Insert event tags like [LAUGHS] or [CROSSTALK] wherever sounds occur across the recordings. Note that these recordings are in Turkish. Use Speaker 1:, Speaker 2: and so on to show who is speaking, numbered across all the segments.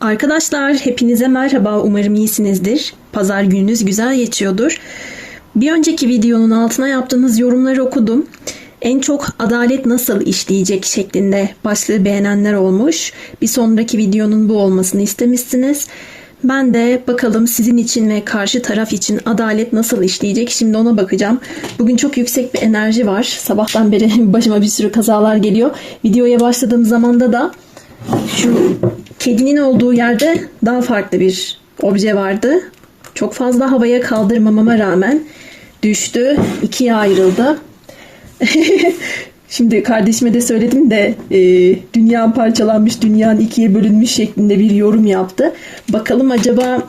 Speaker 1: Arkadaşlar hepinize merhaba. Umarım iyisinizdir. Pazar gününüz güzel geçiyordur. Bir önceki videonun altına yaptığınız yorumları okudum. En çok adalet nasıl işleyecek şeklinde başlığı beğenenler olmuş. Bir sonraki videonun bu olmasını istemişsiniz. Ben de bakalım sizin için ve karşı taraf için adalet nasıl işleyecek şimdi ona bakacağım. Bugün çok yüksek bir enerji var. Sabahtan beri [LAUGHS] başıma bir sürü kazalar geliyor. Videoya başladığım zamanda da şu kedinin olduğu yerde daha farklı bir obje vardı. Çok fazla havaya kaldırmamama rağmen düştü. ikiye ayrıldı. [LAUGHS] Şimdi kardeşime de söyledim de e, dünya parçalanmış, dünyanın ikiye bölünmüş şeklinde bir yorum yaptı. Bakalım acaba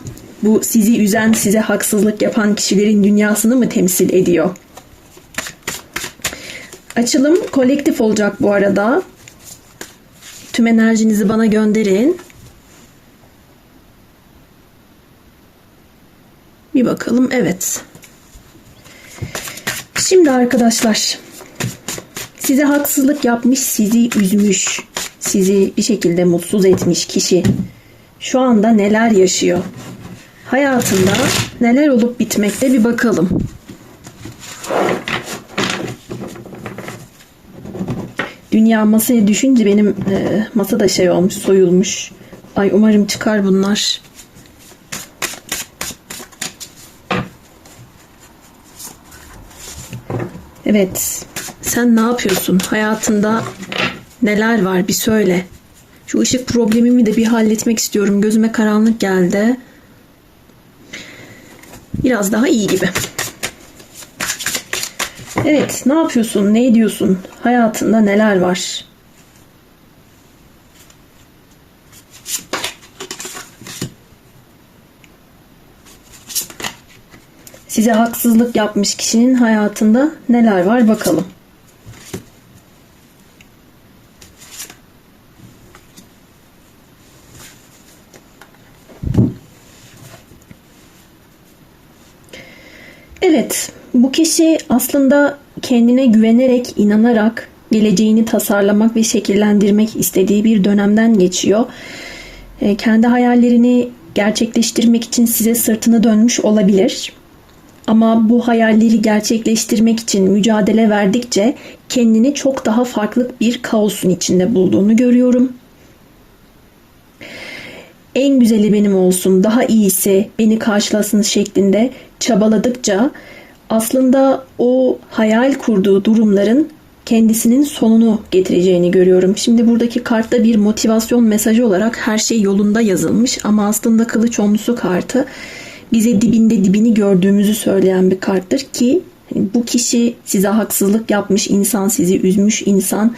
Speaker 1: bu sizi üzen, size haksızlık yapan kişilerin dünyasını mı temsil ediyor? Açılım kolektif olacak bu arada. Tüm enerjinizi bana gönderin. Bir bakalım. Evet. Şimdi arkadaşlar size haksızlık yapmış, sizi üzmüş, sizi bir şekilde mutsuz etmiş kişi şu anda neler yaşıyor? Hayatında neler olup bitmekte bir bakalım. Dünya masaya düşünce benim e, masa da şey olmuş, soyulmuş. Ay umarım çıkar bunlar. Evet. Sen ne yapıyorsun? Hayatında neler var? Bir söyle. Şu ışık problemimi de bir halletmek istiyorum. Gözüme karanlık geldi. Biraz daha iyi gibi. Evet, ne yapıyorsun? Ne ediyorsun? Hayatında neler var? Size haksızlık yapmış kişinin hayatında neler var bakalım. Evet, bu kişi aslında kendine güvenerek, inanarak geleceğini tasarlamak ve şekillendirmek istediği bir dönemden geçiyor. E, kendi hayallerini gerçekleştirmek için size sırtını dönmüş olabilir. Ama bu hayalleri gerçekleştirmek için mücadele verdikçe kendini çok daha farklı bir kaosun içinde bulduğunu görüyorum. En güzeli benim olsun, daha iyisi beni karşılasın şeklinde çabaladıkça aslında o hayal kurduğu durumların kendisinin sonunu getireceğini görüyorum. Şimdi buradaki kartta bir motivasyon mesajı olarak her şey yolunda yazılmış ama aslında kılıç onlusu kartı bize dibinde dibini gördüğümüzü söyleyen bir karttır ki bu kişi size haksızlık yapmış insan, sizi üzmüş insan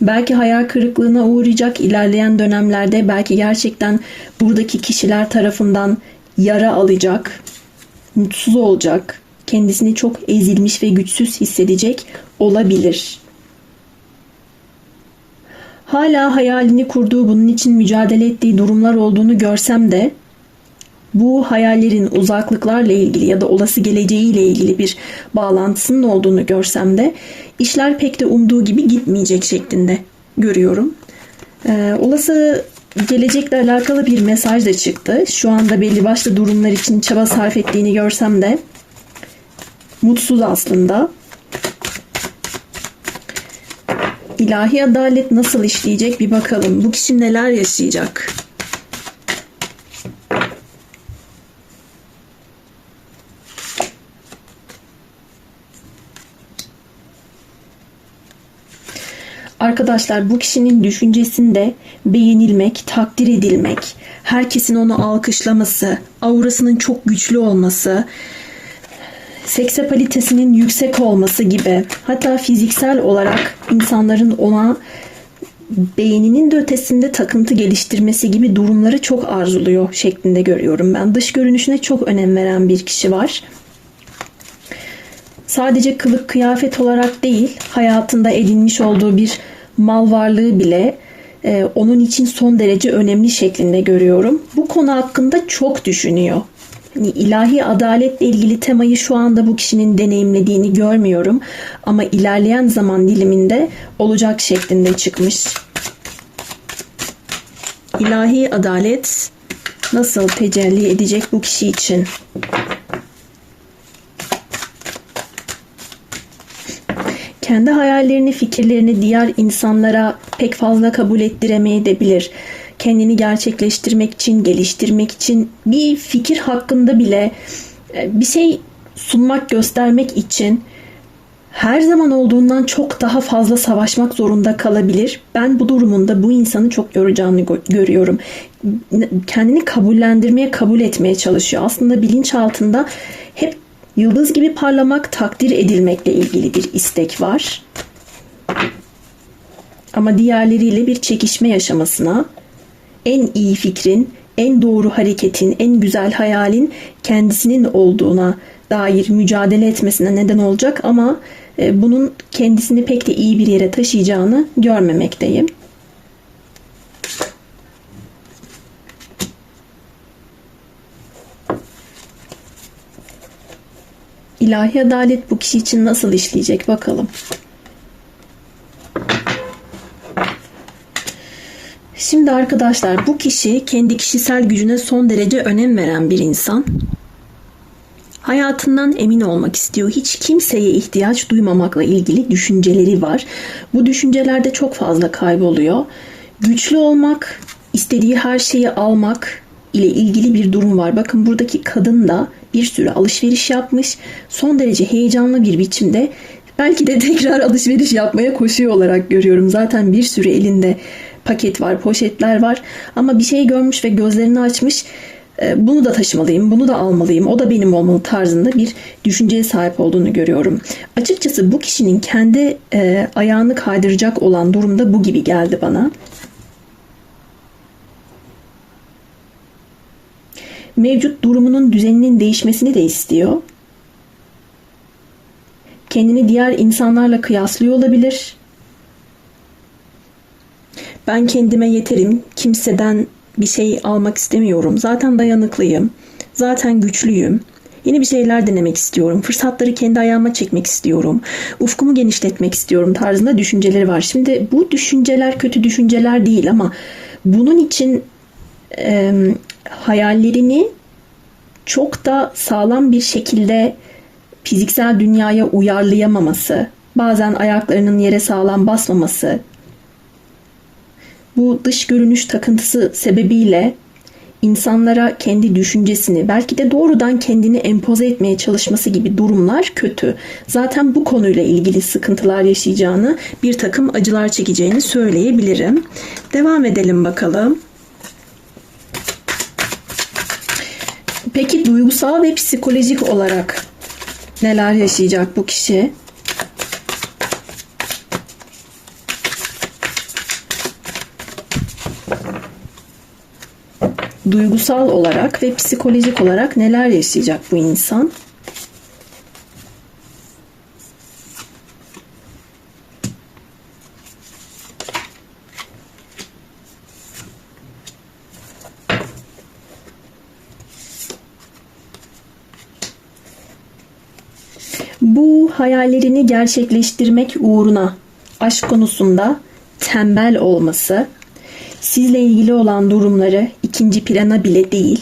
Speaker 1: belki hayal kırıklığına uğrayacak ilerleyen dönemlerde belki gerçekten buradaki kişiler tarafından yara alacak, mutsuz olacak, kendisini çok ezilmiş ve güçsüz hissedecek olabilir. Hala hayalini kurduğu, bunun için mücadele ettiği durumlar olduğunu görsem de bu hayallerin uzaklıklarla ilgili ya da olası geleceğiyle ilgili bir bağlantısının olduğunu görsem de işler pek de umduğu gibi gitmeyecek şeklinde görüyorum. Ee, olası gelecekle alakalı bir mesaj da çıktı. Şu anda belli başlı durumlar için çaba sarf ettiğini görsem de mutsuz aslında. İlahi adalet nasıl işleyecek bir bakalım. Bu kişi neler yaşayacak? Arkadaşlar bu kişinin düşüncesinde beğenilmek, takdir edilmek, herkesin onu alkışlaması, aurasının çok güçlü olması, seksapalitesinin yüksek olması gibi hatta fiziksel olarak insanların ona beğeninin de ötesinde takıntı geliştirmesi gibi durumları çok arzuluyor şeklinde görüyorum ben. Dış görünüşüne çok önem veren bir kişi var. Sadece kılık kıyafet olarak değil, hayatında edinmiş olduğu bir mal varlığı bile e, onun için son derece önemli şeklinde görüyorum. Bu konu hakkında çok düşünüyor. Hani ilahi adaletle ilgili temayı şu anda bu kişinin deneyimlediğini görmüyorum ama ilerleyen zaman diliminde olacak şeklinde çıkmış. ilahi adalet nasıl tecelli edecek bu kişi için? Kendi hayallerini, fikirlerini diğer insanlara pek fazla kabul ettiremeyebilir. Kendini gerçekleştirmek için, geliştirmek için bir fikir hakkında bile e, bir şey sunmak, göstermek için her zaman olduğundan çok daha fazla savaşmak zorunda kalabilir. Ben bu durumunda bu insanı çok yoracağını gö- görüyorum. Kendini kabullendirmeye, kabul etmeye çalışıyor. Aslında bilinçaltında hep yıldız gibi parlamak, takdir edilmekle ilgili bir istek var. Ama diğerleriyle bir çekişme yaşamasına, en iyi fikrin, en doğru hareketin, en güzel hayalin kendisinin olduğuna dair mücadele etmesine neden olacak ama e, bunun kendisini pek de iyi bir yere taşıyacağını görmemekteyim. İlahi adalet bu kişi için nasıl işleyecek bakalım. Şimdi arkadaşlar bu kişi kendi kişisel gücüne son derece önem veren bir insan. Hayatından emin olmak istiyor. Hiç kimseye ihtiyaç duymamakla ilgili düşünceleri var. Bu düşüncelerde çok fazla kayboluyor. Güçlü olmak, istediği her şeyi almak ile ilgili bir durum var. Bakın buradaki kadın da bir sürü alışveriş yapmış. Son derece heyecanlı bir biçimde belki de tekrar [LAUGHS] alışveriş yapmaya koşuyor olarak görüyorum. Zaten bir sürü elinde paket var, poşetler var ama bir şey görmüş ve gözlerini açmış e, bunu da taşımalıyım, bunu da almalıyım, o da benim olmalı tarzında bir düşünceye sahip olduğunu görüyorum. Açıkçası bu kişinin kendi e, ayağını kaydıracak olan durumda bu gibi geldi bana. Mevcut durumunun düzeninin değişmesini de istiyor. Kendini diğer insanlarla kıyaslıyor olabilir. Ben kendime yeterim, kimseden bir şey almak istemiyorum. Zaten dayanıklıyım. Zaten güçlüyüm. Yeni bir şeyler denemek istiyorum. Fırsatları kendi ayağıma çekmek istiyorum. Ufkumu genişletmek istiyorum tarzında düşünceleri var. Şimdi bu düşünceler kötü düşünceler değil ama bunun için e, hayallerini çok da sağlam bir şekilde fiziksel dünyaya uyarlayamaması, bazen ayaklarının yere sağlam basmaması, bu dış görünüş takıntısı sebebiyle insanlara kendi düşüncesini belki de doğrudan kendini empoze etmeye çalışması gibi durumlar kötü. Zaten bu konuyla ilgili sıkıntılar yaşayacağını, bir takım acılar çekeceğini söyleyebilirim. Devam edelim bakalım. Peki duygusal ve psikolojik olarak neler yaşayacak bu kişi? Duygusal olarak ve psikolojik olarak neler yaşayacak bu insan? Bu hayallerini gerçekleştirmek uğruna aşk konusunda tembel olması, sizle ilgili olan durumları ikinci plana bile değil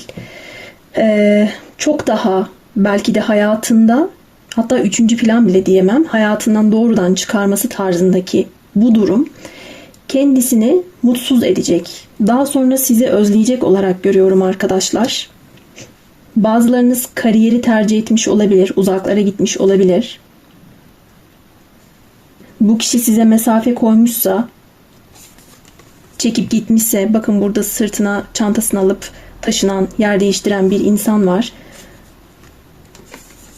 Speaker 1: ee, çok daha belki de hayatında hatta üçüncü plan bile diyemem hayatından doğrudan çıkarması tarzındaki bu durum kendisini mutsuz edecek. Daha sonra sizi özleyecek olarak görüyorum arkadaşlar. Bazılarınız kariyeri tercih etmiş olabilir, uzaklara gitmiş olabilir. Bu kişi size mesafe koymuşsa çekip gitmişse bakın burada sırtına çantasını alıp taşınan, yer değiştiren bir insan var.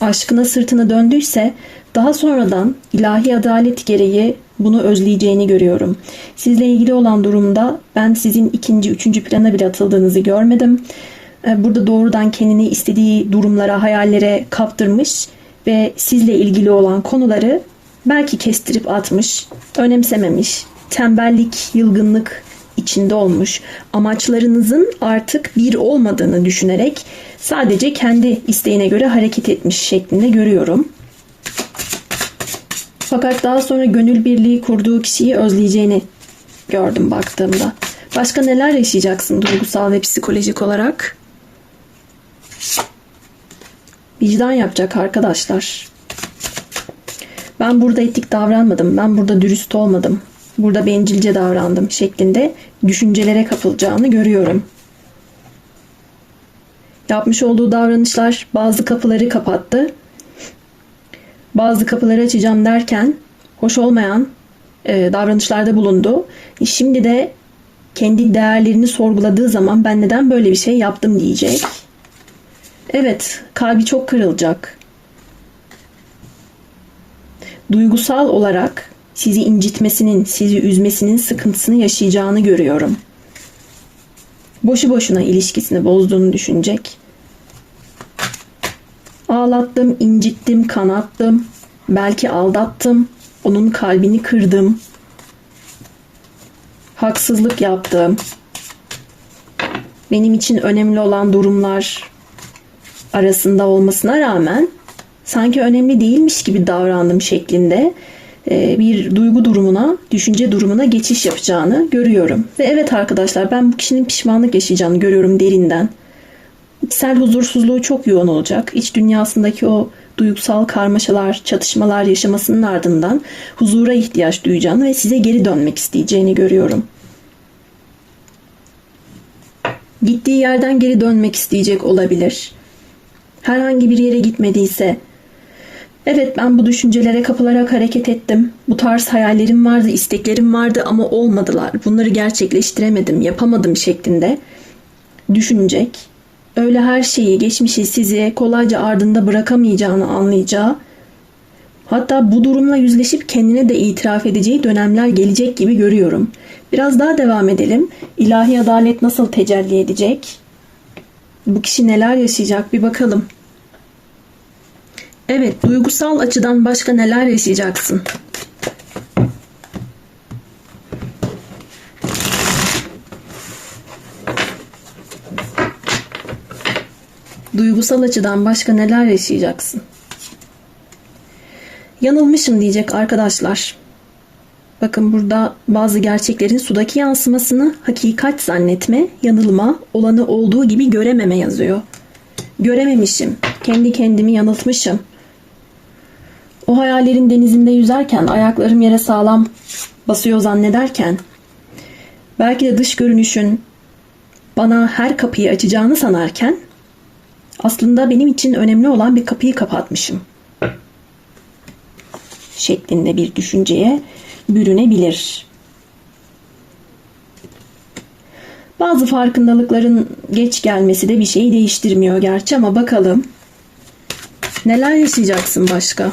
Speaker 1: Aşkına sırtını döndüyse daha sonradan ilahi adalet gereği bunu özleyeceğini görüyorum. Sizle ilgili olan durumda ben sizin ikinci, üçüncü plana bile atıldığınızı görmedim. Ee, burada doğrudan kendini istediği durumlara, hayallere kaptırmış ve sizle ilgili olan konuları belki kestirip atmış, önemsememiş, tembellik, yılgınlık içinde olmuş. Amaçlarınızın artık bir olmadığını düşünerek sadece kendi isteğine göre hareket etmiş şeklinde görüyorum. Fakat daha sonra gönül birliği kurduğu kişiyi özleyeceğini gördüm baktığımda. Başka neler yaşayacaksın duygusal ve psikolojik olarak? Vicdan yapacak arkadaşlar. Ben burada etik davranmadım. Ben burada dürüst olmadım. Burada bencilce davrandım şeklinde düşüncelere kapılacağını görüyorum. Yapmış olduğu davranışlar bazı kapıları kapattı. Bazı kapıları açacağım derken hoş olmayan e, davranışlarda bulundu. E, şimdi de kendi değerlerini sorguladığı zaman ben neden böyle bir şey yaptım diyecek. Evet, kalbi çok kırılacak. Duygusal olarak sizi incitmesinin, sizi üzmesinin sıkıntısını yaşayacağını görüyorum. Boşu boşuna ilişkisini bozduğunu düşünecek. Ağlattım, incittim, kanattım. Belki aldattım. Onun kalbini kırdım. Haksızlık yaptım. Benim için önemli olan durumlar arasında olmasına rağmen sanki önemli değilmiş gibi davrandım şeklinde bir duygu durumuna, düşünce durumuna geçiş yapacağını görüyorum. Ve evet arkadaşlar ben bu kişinin pişmanlık yaşayacağını görüyorum derinden. İçsel huzursuzluğu çok yoğun olacak. İç dünyasındaki o duygusal karmaşalar, çatışmalar yaşamasının ardından huzura ihtiyaç duyacağını ve size geri dönmek isteyeceğini görüyorum. Gittiği yerden geri dönmek isteyecek olabilir. Herhangi bir yere gitmediyse Evet ben bu düşüncelere kapılarak hareket ettim. Bu tarz hayallerim vardı, isteklerim vardı ama olmadılar. Bunları gerçekleştiremedim, yapamadım şeklinde düşünecek. Öyle her şeyi, geçmişi sizi kolayca ardında bırakamayacağını anlayacağı, hatta bu durumla yüzleşip kendine de itiraf edeceği dönemler gelecek gibi görüyorum. Biraz daha devam edelim. İlahi adalet nasıl tecelli edecek? Bu kişi neler yaşayacak bir bakalım. Evet, duygusal açıdan başka neler yaşayacaksın? Duygusal açıdan başka neler yaşayacaksın? Yanılmışım diyecek arkadaşlar. Bakın burada bazı gerçeklerin sudaki yansımasını hakikat zannetme, yanılma, olanı olduğu gibi görememe yazıyor. Görememişim, kendi kendimi yanıltmışım. O hayallerin denizinde yüzerken ayaklarım yere sağlam basıyor zannederken belki de dış görünüşün bana her kapıyı açacağını sanarken aslında benim için önemli olan bir kapıyı kapatmışım [LAUGHS] şeklinde bir düşünceye bürünebilir. Bazı farkındalıkların geç gelmesi de bir şeyi değiştirmiyor gerçi ama bakalım neler yaşayacaksın başka?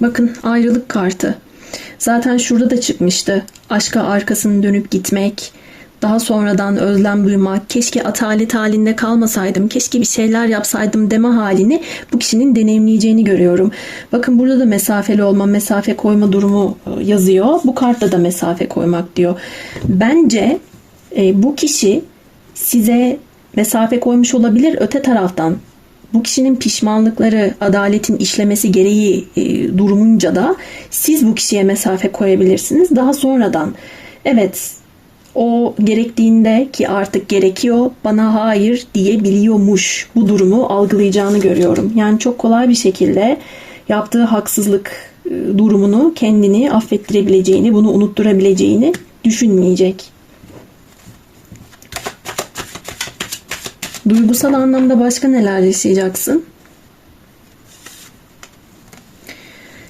Speaker 1: Bakın ayrılık kartı. Zaten şurada da çıkmıştı. Aşka arkasını dönüp gitmek, daha sonradan özlem duymak, keşke atalet halinde kalmasaydım, keşke bir şeyler yapsaydım deme halini bu kişinin deneyimleyeceğini görüyorum. Bakın burada da mesafeli olma, mesafe koyma durumu e, yazıyor. Bu kartta da mesafe koymak diyor. Bence e, bu kişi size mesafe koymuş olabilir öte taraftan bu kişinin pişmanlıkları adaletin işlemesi gereği e, durumunca da siz bu kişiye mesafe koyabilirsiniz. Daha sonradan evet o gerektiğinde ki artık gerekiyor bana hayır diyebiliyormuş bu durumu algılayacağını görüyorum. Yani çok kolay bir şekilde yaptığı haksızlık e, durumunu kendini affettirebileceğini, bunu unutturabileceğini düşünmeyecek. Duygusal anlamda başka neler yaşayacaksın?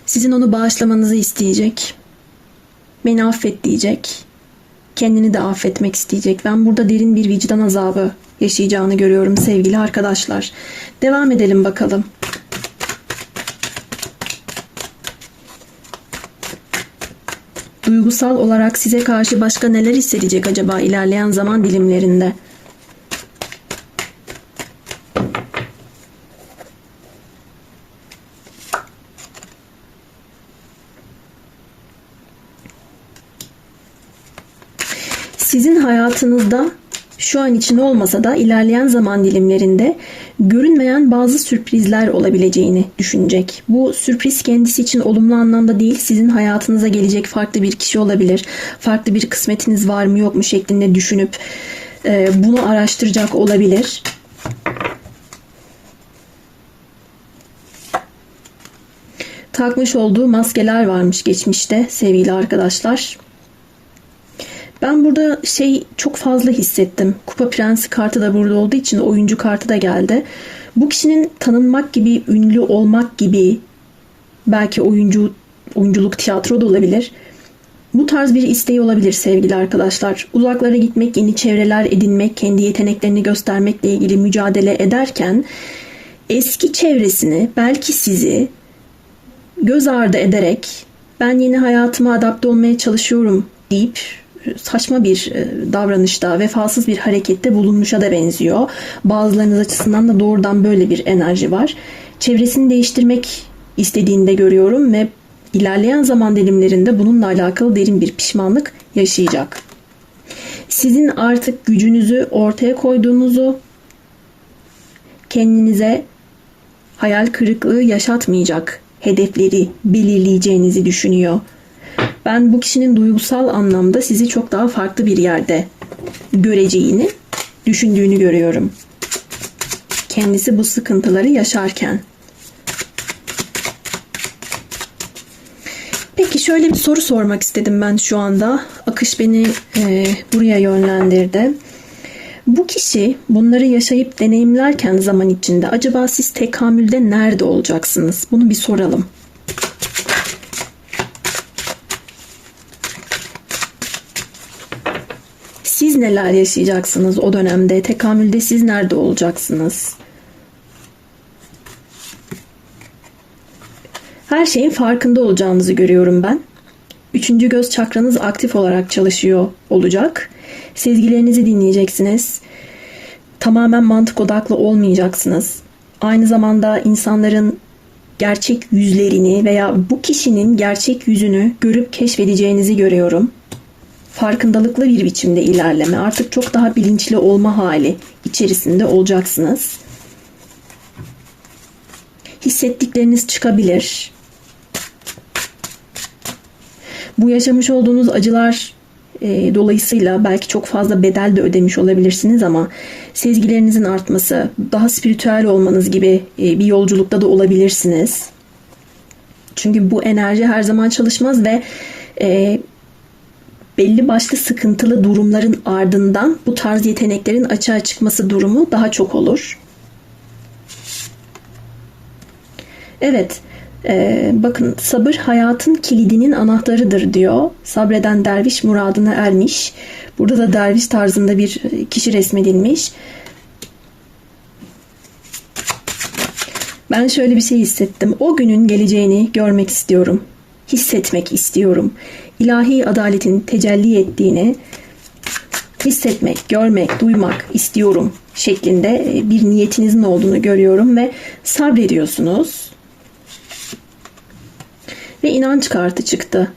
Speaker 1: Sizin onu bağışlamanızı isteyecek. Beni affet diyecek. Kendini de affetmek isteyecek. Ben burada derin bir vicdan azabı yaşayacağını görüyorum sevgili arkadaşlar. Devam edelim bakalım. Duygusal olarak size karşı başka neler hissedecek acaba ilerleyen zaman dilimlerinde? sizin hayatınızda şu an için olmasa da ilerleyen zaman dilimlerinde görünmeyen bazı sürprizler olabileceğini düşünecek. Bu sürpriz kendisi için olumlu anlamda değil, sizin hayatınıza gelecek farklı bir kişi olabilir. Farklı bir kısmetiniz var mı yok mu şeklinde düşünüp e, bunu araştıracak olabilir. Takmış olduğu maskeler varmış geçmişte sevgili arkadaşlar. Ben burada şey çok fazla hissettim. Kupa Prensi kartı da burada olduğu için oyuncu kartı da geldi. Bu kişinin tanınmak gibi, ünlü olmak gibi belki oyuncu oyunculuk tiyatro da olabilir. Bu tarz bir isteği olabilir sevgili arkadaşlar. Uzaklara gitmek, yeni çevreler edinmek, kendi yeteneklerini göstermekle ilgili mücadele ederken eski çevresini, belki sizi göz ardı ederek ben yeni hayatıma adapte olmaya çalışıyorum deyip saçma bir e, davranışta, vefasız bir harekette bulunmuşa da benziyor. Bazılarınız açısından da doğrudan böyle bir enerji var. Çevresini değiştirmek istediğini de görüyorum ve ilerleyen zaman dilimlerinde bununla alakalı derin bir pişmanlık yaşayacak. Sizin artık gücünüzü ortaya koyduğunuzu kendinize hayal kırıklığı yaşatmayacak hedefleri belirleyeceğinizi düşünüyor. Ben bu kişinin duygusal anlamda sizi çok daha farklı bir yerde göreceğini, düşündüğünü görüyorum. Kendisi bu sıkıntıları yaşarken. Peki şöyle bir soru sormak istedim ben şu anda. Akış beni e, buraya yönlendirdi. Bu kişi bunları yaşayıp deneyimlerken zaman içinde acaba siz tekamülde nerede olacaksınız? Bunu bir soralım. Siz neler yaşayacaksınız o dönemde? Tekamülde siz nerede olacaksınız? Her şeyin farkında olacağınızı görüyorum ben. Üçüncü göz çakranız aktif olarak çalışıyor olacak. Sezgilerinizi dinleyeceksiniz. Tamamen mantık odaklı olmayacaksınız. Aynı zamanda insanların gerçek yüzlerini veya bu kişinin gerçek yüzünü görüp keşfedeceğinizi görüyorum. Farkındalıklı bir biçimde ilerleme, artık çok daha bilinçli olma hali içerisinde olacaksınız. Hissettikleriniz çıkabilir. Bu yaşamış olduğunuz acılar e, dolayısıyla belki çok fazla bedel de ödemiş olabilirsiniz ama sezgilerinizin artması, daha spiritüel olmanız gibi e, bir yolculukta da olabilirsiniz. Çünkü bu enerji her zaman çalışmaz ve e, belli başlı sıkıntılı durumların ardından bu tarz yeteneklerin açığa çıkması durumu daha çok olur. Evet, ee, bakın sabır hayatın kilidinin anahtarıdır diyor. Sabreden derviş muradına ermiş. Burada da derviş tarzında bir kişi resmedilmiş. Ben şöyle bir şey hissettim. O günün geleceğini görmek istiyorum. Hissetmek istiyorum. İlahi adaletin tecelli ettiğini hissetmek, görmek, duymak istiyorum şeklinde bir niyetinizin olduğunu görüyorum ve sabrediyorsunuz ve inanç kartı çıktı.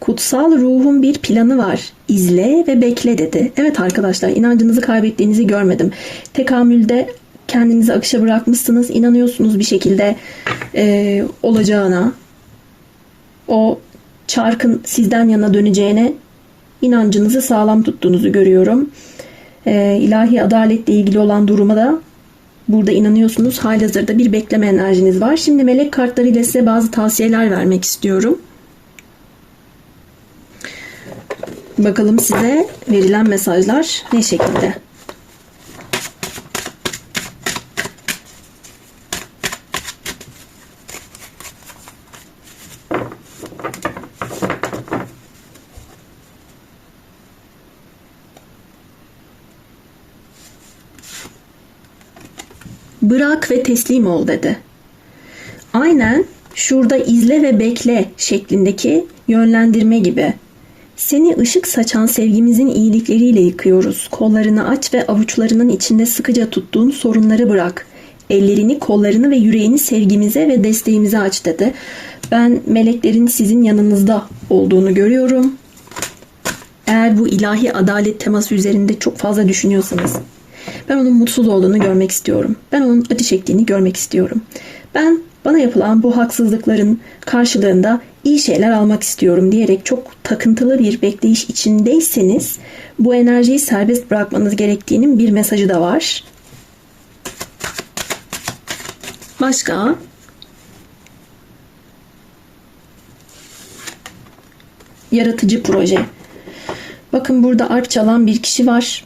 Speaker 1: Kutsal ruhun bir planı var. İzle ve bekle dedi. Evet arkadaşlar inancınızı kaybettiğinizi görmedim. Tekamülde kendinizi akışa bırakmışsınız. inanıyorsunuz bir şekilde e, olacağına. O çarkın sizden yana döneceğine inancınızı sağlam tuttuğunuzu görüyorum. E, ilahi adaletle ilgili olan duruma da burada inanıyorsunuz. Halihazırda bir bekleme enerjiniz var. Şimdi melek kartlarıyla size bazı tavsiyeler vermek istiyorum. Bakalım size verilen mesajlar ne şekilde? Bırak ve teslim ol dedi. Aynen şurada izle ve bekle şeklindeki yönlendirme gibi. Seni ışık saçan sevgimizin iyilikleriyle yıkıyoruz. Kollarını aç ve avuçlarının içinde sıkıca tuttuğun sorunları bırak. Ellerini, kollarını ve yüreğini sevgimize ve desteğimize aç dedi. Ben meleklerin sizin yanınızda olduğunu görüyorum. Eğer bu ilahi adalet teması üzerinde çok fazla düşünüyorsanız ben onun mutsuz olduğunu görmek istiyorum. Ben onun acı çektiğini görmek istiyorum. Ben bana yapılan bu haksızlıkların karşılığında iyi şeyler almak istiyorum diyerek çok takıntılı bir bekleyiş içindeyseniz bu enerjiyi serbest bırakmanız gerektiğinin bir mesajı da var. Başka? Yaratıcı proje. Bakın burada arp çalan bir kişi var.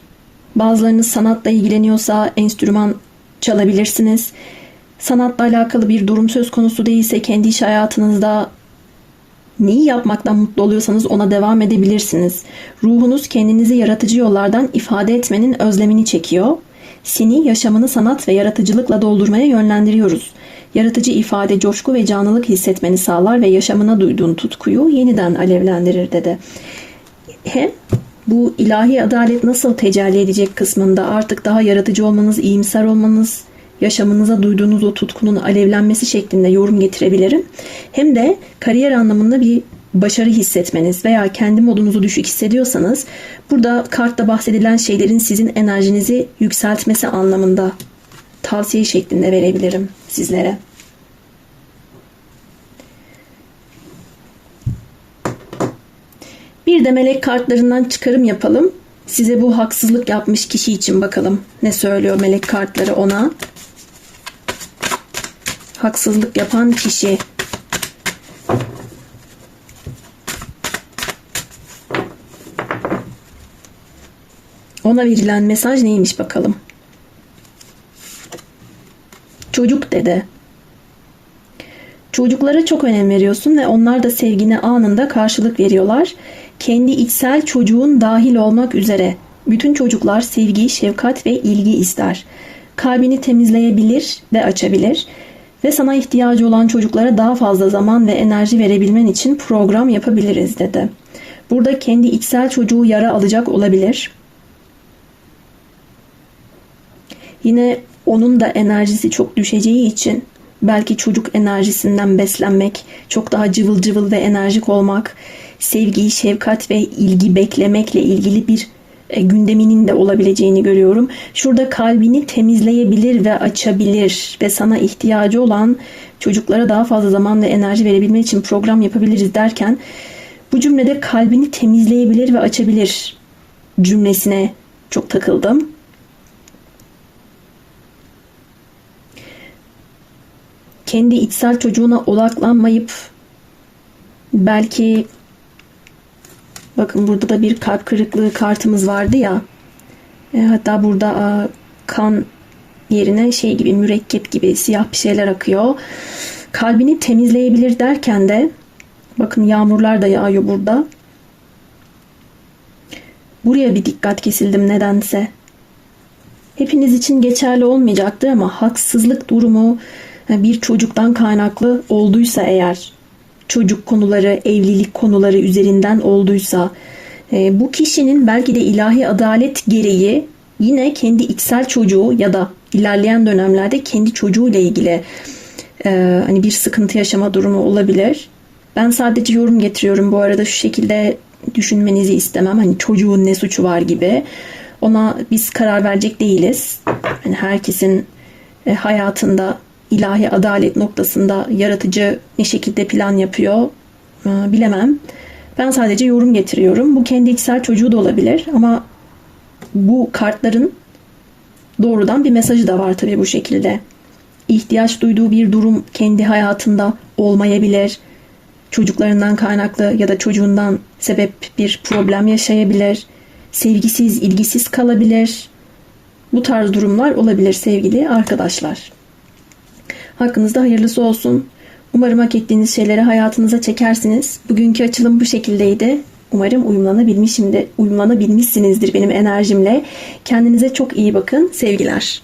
Speaker 1: Bazılarınız sanatla ilgileniyorsa enstrüman çalabilirsiniz. Sanatla alakalı bir durum söz konusu değilse kendi iş hayatınızda neyi yapmaktan mutlu oluyorsanız ona devam edebilirsiniz. Ruhunuz kendinizi yaratıcı yollardan ifade etmenin özlemini çekiyor. Seni yaşamını sanat ve yaratıcılıkla doldurmaya yönlendiriyoruz. Yaratıcı ifade, coşku ve canlılık hissetmeni sağlar ve yaşamına duyduğun tutkuyu yeniden alevlendirir dedi. Hem bu ilahi adalet nasıl tecelli edecek kısmında artık daha yaratıcı olmanız, iyimser olmanız, yaşamınıza duyduğunuz o tutkunun alevlenmesi şeklinde yorum getirebilirim. Hem de kariyer anlamında bir başarı hissetmeniz veya kendi modunuzu düşük hissediyorsanız burada kartta bahsedilen şeylerin sizin enerjinizi yükseltmesi anlamında tavsiye şeklinde verebilirim sizlere. Bir de melek kartlarından çıkarım yapalım. Size bu haksızlık yapmış kişi için bakalım. Ne söylüyor melek kartları ona? Haksızlık yapan kişi. Ona verilen mesaj neymiş bakalım. Çocuk dede. Çocuklara çok önem veriyorsun ve onlar da sevgine anında karşılık veriyorlar. Kendi içsel çocuğun dahil olmak üzere bütün çocuklar sevgi, şefkat ve ilgi ister. Kalbini temizleyebilir ve açabilir ve sana ihtiyacı olan çocuklara daha fazla zaman ve enerji verebilmen için program yapabiliriz dedi. Burada kendi içsel çocuğu yara alacak olabilir. Yine onun da enerjisi çok düşeceği için belki çocuk enerjisinden beslenmek, çok daha cıvıl cıvıl ve enerjik olmak, sevgi, şefkat ve ilgi beklemekle ilgili bir e, gündeminin de olabileceğini görüyorum. Şurada kalbini temizleyebilir ve açabilir ve sana ihtiyacı olan çocuklara daha fazla zaman ve enerji verebilmek için program yapabiliriz derken bu cümlede kalbini temizleyebilir ve açabilir cümlesine çok takıldım. Kendi içsel çocuğuna odaklanmayıp belki Bakın burada da bir kalp kırıklığı kartımız vardı ya. E, hatta burada a, kan yerine şey gibi mürekkep gibi siyah bir şeyler akıyor. Kalbini temizleyebilir derken de bakın yağmurlar da yağıyor burada. Buraya bir dikkat kesildim nedense. Hepiniz için geçerli olmayacaktır ama haksızlık durumu bir çocuktan kaynaklı olduysa eğer çocuk konuları, evlilik konuları üzerinden olduysa e, bu kişinin belki de ilahi adalet gereği yine kendi içsel çocuğu ya da ilerleyen dönemlerde kendi çocuğuyla ilgili e, hani bir sıkıntı yaşama durumu olabilir. Ben sadece yorum getiriyorum bu arada şu şekilde düşünmenizi istemem. Hani çocuğun ne suçu var gibi. Ona biz karar verecek değiliz. Yani herkesin e, hayatında ilahi adalet noktasında yaratıcı ne şekilde plan yapıyor e, bilemem. Ben sadece yorum getiriyorum. Bu kendi içsel çocuğu da olabilir ama bu kartların doğrudan bir mesajı da var tabii bu şekilde. İhtiyaç duyduğu bir durum kendi hayatında olmayabilir. Çocuklarından kaynaklı ya da çocuğundan sebep bir problem yaşayabilir. Sevgisiz, ilgisiz kalabilir. Bu tarz durumlar olabilir sevgili arkadaşlar. Hakkınızda hayırlısı olsun. Umarım hak ettiğiniz şeyleri hayatınıza çekersiniz. Bugünkü açılım bu şekildeydi. Umarım uyumlanabilmişimdir, uyumlanabilmişsinizdir benim enerjimle. Kendinize çok iyi bakın. Sevgiler.